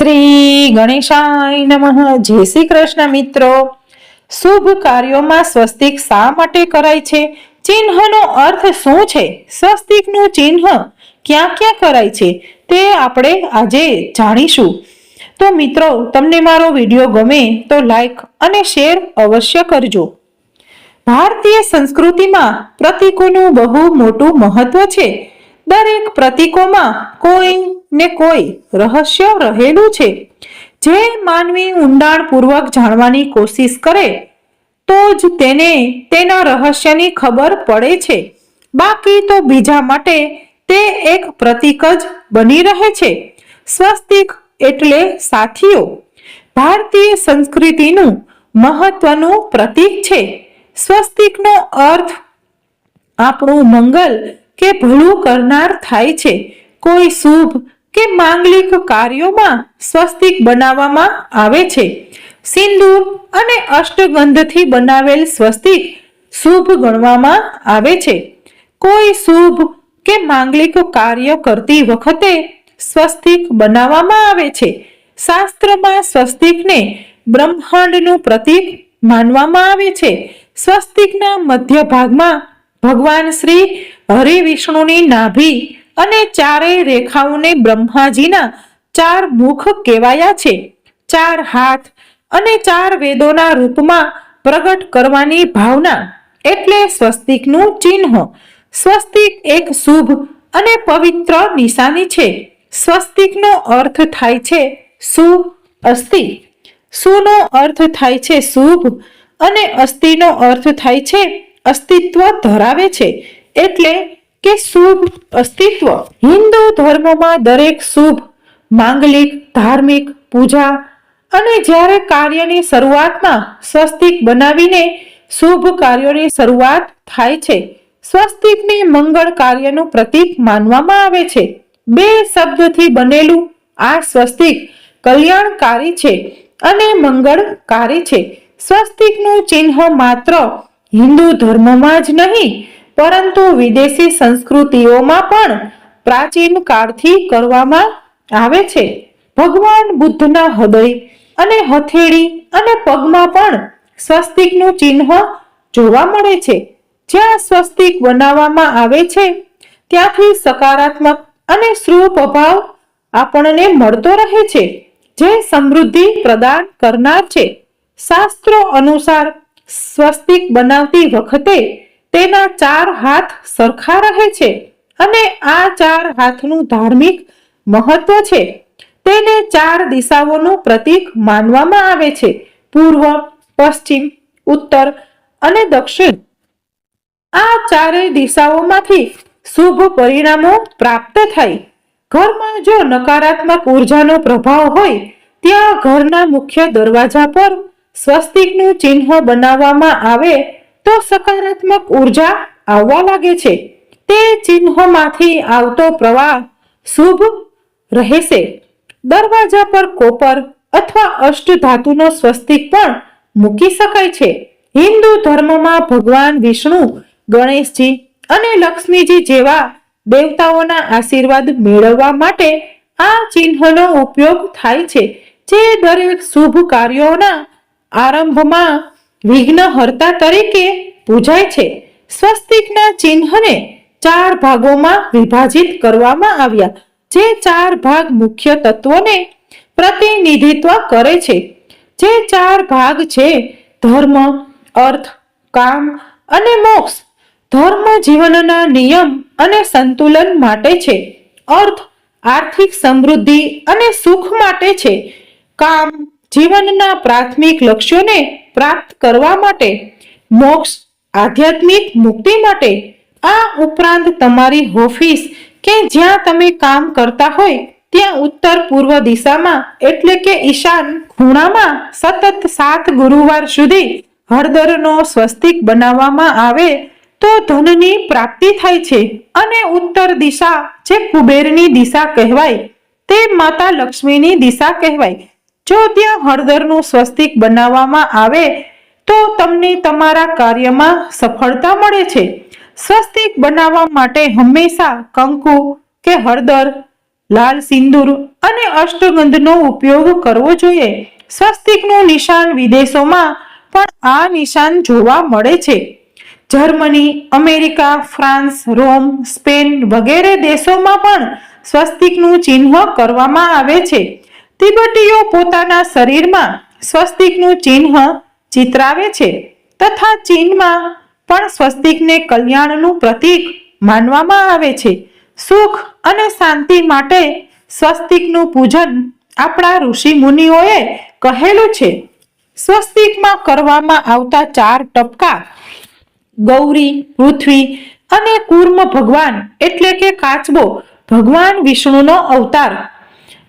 શ્રી ગણેશાય નમઃ. જય શ્રી કૃષ્ણ મિત્રો. શુભ કાર્યોમાં સ્વસ્તિક શા માટે કરાય છે? ચિહ્નનો અર્થ શું છે? સ્વસ્તિકનું ચિહ્ન ક્યાં ક્યાં કરાય છે? તે આપણે આજે જાણીશું. તો મિત્રો, તમને મારો વીડિયો ગમે તો લાઈક અને શેર અવશ્ય કરજો. ભારતીય સંસ્કૃતિમાં પ્રતીકોનું બહુ મોટું મહત્વ છે. દરેક પ્રતીકોમાં કોઈ ને કોઈ રહસ્ય રહેલું છે? જે માનવી ઊંડાણપૂર્વક જાણવાની કોશિશ કરે, તો જ તેને તેના રહસ્યની ખબર પડે છે. બાકી તો બીજા માટે તે એક પ્રતીક જ બની રહે છે. સ્વસ્તિક એટલે સાથીઓ. ભારતીય સંસ્કૃતિનું મહત્વનું પ્રતીક છે. સ્વસ્તિકનો અર્થ આપણું મંગલ કે ભલું કરનાર થાય છે. કોઈ શુભ કે માંગલિક કાર્યોમાં સ્વસ્તિક બનાવવામાં આવે છે. સિંદૂર અને અષ્ટગંધથી બનાવેલ સ્વસ્તિક શુભ ગણવામાં આવે છે. કોઈ શુભ કે માંગલિક કાર્ય કરતી વખતે સ્વસ્તિક બનાવવામાં આવે છે. શાસ્ત્રમાં સ્વસ્તિકને બ્રહ્માંડનું પ્રતીક માનવામાં આવે છે. સ્વસ્તિકના મધ્ય ભાગમાં ભગવાન શ્રી હરિ વિષ્ણુની નાભી અને ચારેય રેખાઓને બ્રહ્માજીના ચાર મુખ કહેવાયા છે. ચાર હાથ અને ચાર વેદોના રૂપમાં પ્રગટ કરવાની ભાવના એટલે સ્વસ્તિકનું ચિહ્ન. સ્વસ્તિક એક શુભ અને પવિત્ર નિશાની છે. સ્વસ્તિકનો અર્થ થાય છે સુ અસ્થિ સુનો અર્થ થાય છે શુભ અને અસ્થિનો અર્થ થાય છે અસ્તિત્વ ધરાવે છે. એટલે કે શુભ અસ્તિત્વ? હિન્દુ ધર્મમાં દરેક શુભ, માંગલિક, ધાર્મિક, પૂજા અને જ્યારે કાર્યની શરૂઆતમાં સ્વસ્તિક બનાવીને શુભ કાર્યોની શરૂઆત થાય છે, સ્વસ્તિકને મંગળ કાર્યનું પ્રતીક માનવામાં આવે છે. બે શબ્દથી બનેલું આ સ્વસ્તિક કલ્યાણકારી છે અને મંગળકારી છે. સ્વસ્તિકનું ચિહ્ન માત્ર હિન્દુ ધર્મમાં જ નહીં પરંતુ વિદેશી સંસ્કૃતિઓમાં પણ પ્રાચીન કાળથી કરવામાં આવે છે. ભગવાન બુદ્ધના હૃદય અને હથેળી અને પગમાં પણ સ્વસ્તિકનું ચિહ્ન જોવા મળે છે. જ્યાં સ્વસ્તિક બનાવવામાં આવે છે, ત્યાંથી સકારાત્મક અને શુભ પ્રભાવ આપણને મળતો રહે છે, જે સમૃદ્ધિ પ્રદાન કરનાર છે. શાસ્ત્રો અનુસાર સ્વસ્તિક બનાવતી વખતે તેના ચાર હાથ સરખા રહે છે અને આ ચાર હાથનું ધાર્મિક મહત્વ છે. તેને ચાર દિશાઓનું પ્રતીક માનવામાં આવે છે. પૂર્વ, પશ્ચિમ, ઉત્તર અને દક્ષિણ. આ ચારેય દિશાઓમાંથી શુભ પરિણામો પ્રાપ્ત થાય. ઘરમાં જો નકારાત્મક ઉર્જાનો પ્રભાવ હોય, ત્યાં ઘરના મુખ્ય દરવાજા પર સ્વસ્તિકનું ચિહ્ન બનાવવામાં આવે તો સકારાત્મક ઊર્જા આવવા લાગે છે. તે ચિહ્નોમાંથી આવતો પ્રવાહ શુભ રહેશે. દરવાજા પર કોપર અથવા અષ્ટધાતુનો સ્વસ્તિક પણ મૂકી શકાય છે. હિન્દુ ધર્મમાં ભગવાન વિષ્ણુ, ગણેશજી અને લક્ષ્મીજી જેવા દેવતાઓના આશીર્વાદ મેળવવા માટે આ ચિહ્નનો ઉપયોગ થાય છે. જે દરેક શુભ કાર્યોના આરંભમાં વિઘ્નહર્તા તરીકે પૂજાય છે. સ્વસ્તિકના ચિહ્નને ચાર ભાગોમાં વિભાજિત કરવામાં આવ્યા, જે ચાર ભાગ મુખ્ય તત્વોને પ્રતિનિધિત્વ કરે છે. જે ચાર ભાગ છે, ધર્મ, અર્થ, કામ અને મોક્ષ. ધર્મ જીવનના નિયમ અને સંતુલન માટે છે. અર્થ, આર્થિક સમૃદ્ધિ અને સુખ માટે છે. કામ જીવનના પ્રાથમિક લક્ષ્યોને પ્રાપ્ત કરવા માટે મોક્ષ, આધ્યાત્મિક મુક્તિ માટે આ ઉપરાંત તમારી ઓફિસ કે જ્યાં તમે કામ કરતા હોય ત્યાં ઉત્તર પૂર્વ દિશામાં એટલે કે ઈશાન ખૂણામાં સતત સાત ગુરુવાર સુધી હળદરનો સ્વસ્તિક બનાવવામાં આવે તો ધનની પ્રાપ્તિ થાય છે અને ઉત્તર દિશા જે કુબેરની દિશા કહેવાય તે માતા લક્ષ્મીની દિશા કહેવાય. જો ત્યાં હળદરનું સ્વસ્તિક બનાવવામાં આવે, તો તમને તમારા કાર્યમાં સફળતા મળે છે. સ્વસ્તિક બનાવવા માટે હંમેશા કંકુ કે હળદર, લાલ સિંદૂર અને અષ્ટગંધનો ઉપયોગ કરવો જોઈએ. સ્વસ્તિકનું નિશાન વિદેશોમાં પણ આ નિશાન જોવા મળે છે. Germany, America, France, Rome, Spain વગેરે દેશોમાં પણ સ્વસ્તિકનું ચિહ્ન કરવામાં આવે છે. તિબેટીઓ પોતાના શરીરમાં સ્વસ્તિકનું ચિહ્ન ચિતરાવે છે તથા ચીનમાં પણ સ્વસ્તિકને કલ્યાણનું પ્રતીક માનવામાં આવે છે. સુખ અને શાંતિ માટે સ્વસ્તિકનું પૂજન આપણા ઋષિ મુનિઓએ કહેલું છે. સ્વસ્તિકમાં કરવામાં આવતા ચાર ટપકા ગૌરી, પૃથ્વી અને કુર્મ ભગવાન એટલે કે કાચબો ભગવાન વિષ્ણુનો અવતાર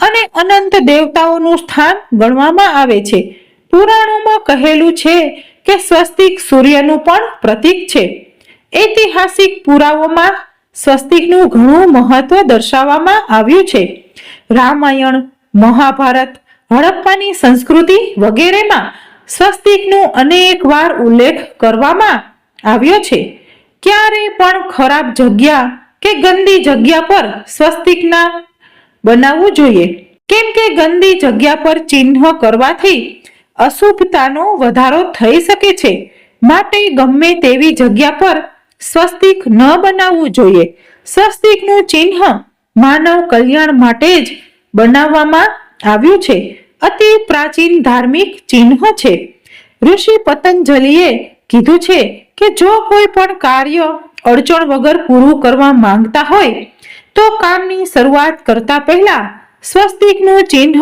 અને અનંત દેવતાઓનું સ્થાન ગણવામાં આવે છે. પુરાણોમાં કહેલું છે કે સ્વસ્તિક સૂર્યનું પણ પ્રતીક છે. ઐતિહાસિક પુરાવોમાં સ્વસ્તિકનું ઘણું મહત્વ દર્શાવવામાં આવ્યું છે. રામાયણ, મહાભારત, હડપ્પાની સંસ્કૃતિ વગેરેમાં સ્વસ્તિકનું અનેક વાર ઉલ્લેખ કરવામાં આવ્યો છે. ક્યારે પણ ખરાબ જગ્યા કે ગંદી જગ્યા પર સ્વસ્તિકના બનાવવું જોઈએ. કેમ કે ગંદી જગ્યા પર ચિહ્ન કરવાથી અશુભતાનો વધારો થઈ શકે છે. માટે ગમે તેવી જગ્યા પર સ્વસ્તિક ન બનાવવું જોઈએ. સ્વસ્તિકનું ચિહ્ન માનવ કલ્યાણ માટે જ બનાવવામાં આવ્યું છે. અતિ પ્રાચીન ધાર્મિક ચિહ્ન છે. ઋષિ પતંજલિએ કીધું છે કે જો કોઈ પણ કાર્ય અડચણ વગર પૂરું કરવા માંગતા હોય તો કામની શરૂઆત કરતા પહેલા સ્વસ્તિકનું ચિહ્ન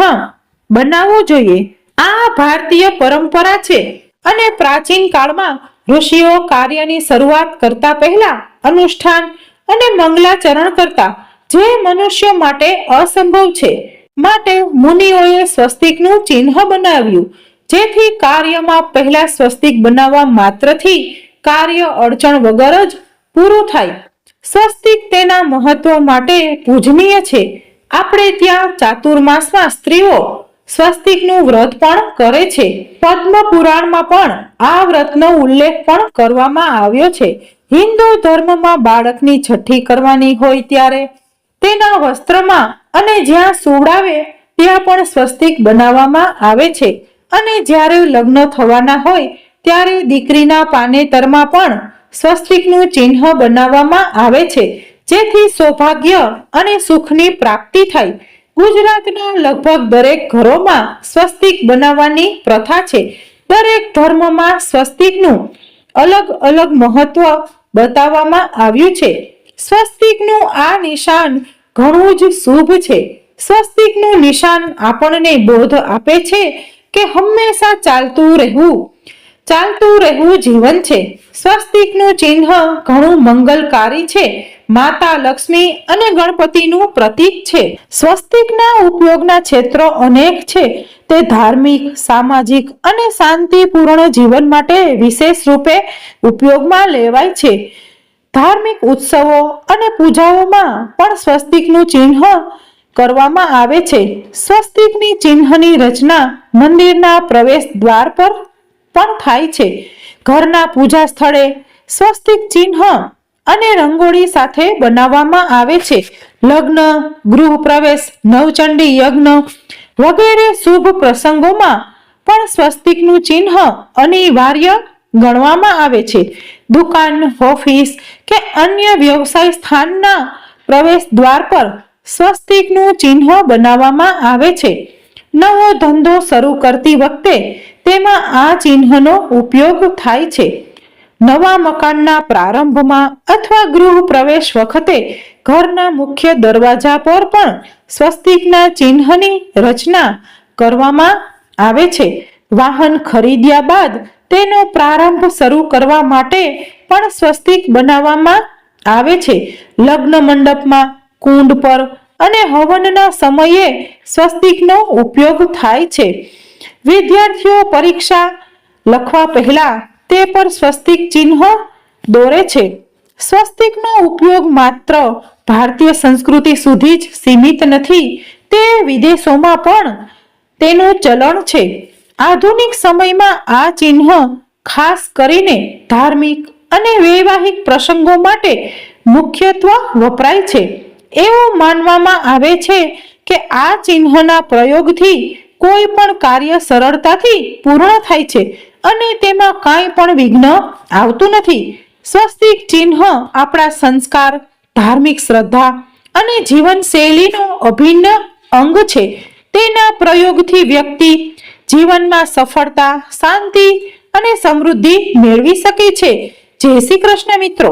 બનાવવું જોઈએ. આ ભારતીય પરંપરા છે અને પ્રાચીન કાળમાં ઋષિઓ કાર્યની શરૂઆત કરતા પહેલા અનુષ્ઠાન અને મંગલાચરણ કરતા જે મનુષ્ય માટે અસંભવ છે, માટે મુનિઓએ સ્વસ્તિકનું ચિહ્ન બનાવ્યું. જેથી કાર્યમાં પહેલા સ્વસ્તિક બનાવવા માત્રથી કાર્ય અડચણ વગર જ પૂરું થાય. સ્વસ્તિક તેના મહત્વ માટે પૂજનીય છે. આપણે ત્યાં ચાતુર્માસમાં સ્ત્રીઓ સ્વસ્તિકનું વ્રત પણ કરે છે. પદ્મ પુરાણમાં પણ આ વ્રતનો ઉલ્લેખ પણ કરવામાં આવ્યો છે. હિન્દુ ધર્મમાં બાળકની છઠ્ઠી કરવાની હોય ત્યારે તેના વસ્ત્રમાં અને જ્યાં સુવડાવે ત્યાં પણ સ્વસ્તિક બનાવવામાં આવે છે. અને જ્યારે લગ્ન થવાના હોય ત્યારે દીકરીના પાનેતરમાં પણ સ્વસ્તિકનું ચિહ્ન બનાવવામાં આવે છે, જેથી સૌભાગ્ય અને સુખની પ્રાપ્તિ થાય. ગુજરાતના લગભગ દરેક ઘરોમાં સ્વસ્તિક બનાવવાની પ્રથા છે. દરેક ધર્મમાં સ્વસ્તિકનું અલગ અલગ મહત્વ બતાવવામાં આવ્યું છે. સ્વસ્તિકનું આ નિશાન ઘણું જ શુભ છે. સ્વસ્તિકનું નિશાન આપણને બોધ આપે છે કે હંમેશા ચાલતું રહેવું. ચાલતું રહેવું જીવન છે. સ્વસ્તિકનું ચિહ્ન ઘણું મંગલકારી છે. માતા લક્ષ્મી અને ગણપતિનું પ્રતીક છે. સ્વસ્તિકના ઉપયોગના ક્ષેત્રો અનેક છે. તે ધાર્મિક, સામાજિક અને શાંતિપૂર્ણ જીવન માટે વિશેષ રૂપે ઉપયોગમાં લેવાય છે. ધાર્મિક ઉત્સવો અને પૂજાઓમાં પણ સ્વસ્તિકનું ચિહ્ન કરવામાં આવે છે. સ્વસ્તિકની ચિહ્નની રચના મંદિરના પ્રવેશ દ્વાર પર પણ થાય છે. ઘરના પૂજા સ્થળે સ્વસ્તિક ચિહ્ન અને રંગોળી સાથે બનાવવામાં આવે છે. લગ્ન, ગૃહ પ્રવેશ, નવચંડી યજ્ઞ વગેરે શુભ પ્રસંગોમાં પણ સ્વસ્તિકનું ચિહ્ન અનિવાર્ય ગણવામાં આવે છે. દુકાન, ઓફિસ કે અન્ય વ્યવસાય સ્થાનના પ્રવેશ દ્વાર પર સ્વસ્તિકનું ચિહ્ન બનાવવામાં આવે છે. નવો ધંધો શરૂ કરતી વખતે તેમાં આ ચિહ્નનો ઉપયોગ થાય છે. નવા મકાનના પ્રારંભમાં અથવા ગૃહ પ્રવેશ વખતે ઘરના મુખ્ય દરવાજા પર પણ સ્વસ્તિકના ચિહ્નની રચના કરવામાં આવે છે. વાહન ખરીદ્યા બાદ તેનો પ્રારંભ શરૂ કરવા માટે પણ સ્વસ્તિક બનાવવામાં આવે છે. લગ્ન મંડપમાં કુંડ પર અને હવનના સમયે સ્વસ્તિકનો ઉપયોગ થાય છે. વિદ્યાર્થીઓ પરીક્ષા લખવા પહેલા તે પર સ્વસ્તિક ચિહ્ન દોરે છે. સ્વસ્તિકનો ઉપયોગ માત્ર ભારતીય સંસ્કૃતિ સુધી જ સીમિત નથી, તે વિદેશોમાં પણ તેનું ચલણ છે. આધુનિક સમયમાં આ ચિહ્ન ખાસ કરીને ધાર્મિક અને વૈવાહિક પ્રસંગો માટે મુખ્યત્વ વપરાય છે. એવું માનવામાં આવે છે કે આ ચિહ્નના પ્રયોગથી કોઈ પણ કાર્ય સરળતાથી પૂર્ણ થાય છે અને તેમાં કાંઈ પણ વિઘ્ન આવતું નથી. સ્વસ્તિક ચિહ્ન આપણા સંસ્કાર, ધાર્મિક શ્રદ્ધા અને જીવનશૈલીનો અભિન્ન અંગ છે. તેના પ્રયોગથી વ્યક્તિ જીવનમાં સફળતા, શાંતિ અને સમૃદ્ધિ મેળવી શકે છે. જય શ્રી કૃષ્ણ મિત્રો.